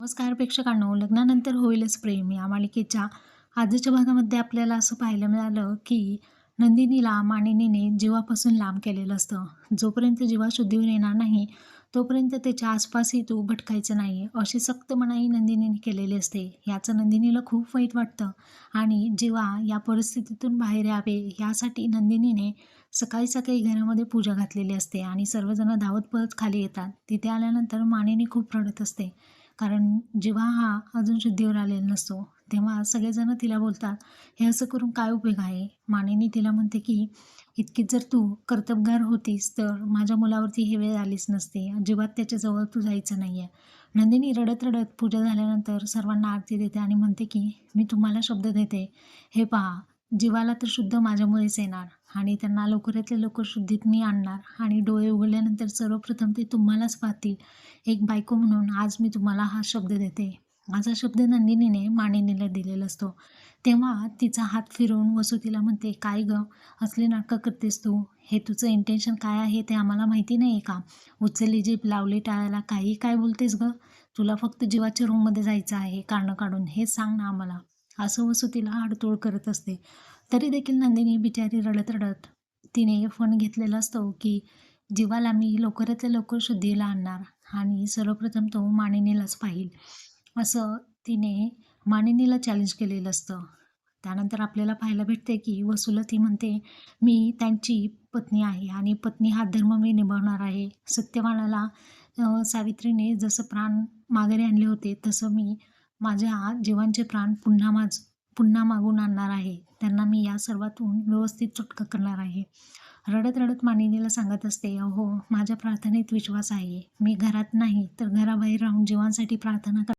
नमस्कार प्रेक्षकांनो लग्नानंतर होईलच प्रेम. या मालिकेच्या आजच्या भागामध्ये आपल्याला असं पाहायला मिळालं की नंदिनीला मानिनीने जीवापासून लांब केलेलं असतं. जोपर्यंत जीवा शुद्धीवर येणार नाही तोपर्यंत त्याच्या आसपासही तू भटकायचं नाही अशी सक्त मनाई नंदिनीने केलेली असते. याचं नंदिनीला खूप वाईट वाटतं. आणि जीवा या परिस्थितीतून बाहेर यावे यासाठी नंदिनीने सकाळी सकाळी घरामध्ये पूजा घातलेली असते आणि सर्वजण धावत पळत खाली येतात. तिथे आल्यानंतर मानिनी खूप रडत असते. कारण जेव्हा हा अजून शुद्धीवर आलेला नसतो तेव्हा सगळेजण तिला बोलतात हे असं करून काय उपयोग आहे? मानेनी तिला म्हणते की इतकीच जर तू कर्तबगार होतीस तर माझ्या मुलावरती हे वेळ आलीच नसते. अजिबात त्याच्याजवळ तू जायचं नाही आहे नंदिनी रडत रडत पूजा झाल्यानंतर सर्वांना आरती देते आणि म्हणते की मी तुम्हाला शब्द देते. हे पहा जीवाला तर शुद्ध माझ्यामुळेच येणार. आणि त्यांना लवकरातल्या लवकर शुद्धीत मी आणणार. आणि डोळे उघडल्यानंतर सर्वप्रथम ते तुम्हालाच पाहतील. एक बायको म्हणून आज मी तुम्हाला हा शब्द देते. माझा शब्द नंदिनीने मानिनीला दिलेला असतो. तेव्हा तिचा हात फिरवून वसू तिला म्हणते काय ग? असली नाटकं करतेस तू? हे तुझं इंटेन्शन काय आहे ते आम्हाला माहिती नाही आहे का? उचलली जीप लावली टाळायला काही काय बोलतेस ग? तुला फक्त जीवाच्या रूममध्ये जायचं आहे कारणं काढून. हे सांग ना आम्हाला. असं वसू तिला आडतोड करत असते. तरी देखील नंदिनी बिचारी रडत रडत तिने फोन घेतलेला असतो की जीवाला मी लवकरात लवकर शुद्धीला आणणार आणि सर्वप्रथम तो मानिनीलाच पाहिल. असं तिने मानिनीला चॅलेंज केलेलं असतं. त्यानंतर आपल्याला पाहायला भेटते की वसुला ती म्हणते मी त्यांची पत्नी आहे आणि पत्नी हा धर्म मी निभावणार आहे. सत्यवानाला सावित्रीने जसं प्राण माघारी आणले होते तसं मी माझ्या जीवांचे प्राण पुन्हा माझ पुन्हा मागून आणणार आहे. त्यांना मी या सर्वातून व्यवस्थित सुटका करणार आहे. रडत रडत मानिनीला सांगत असते अहो माझ्या प्रार्थनेत विश्वास आहे. मी घरात नाही तर घराबाहेर राहून जीवांसाठी प्रार्थना कर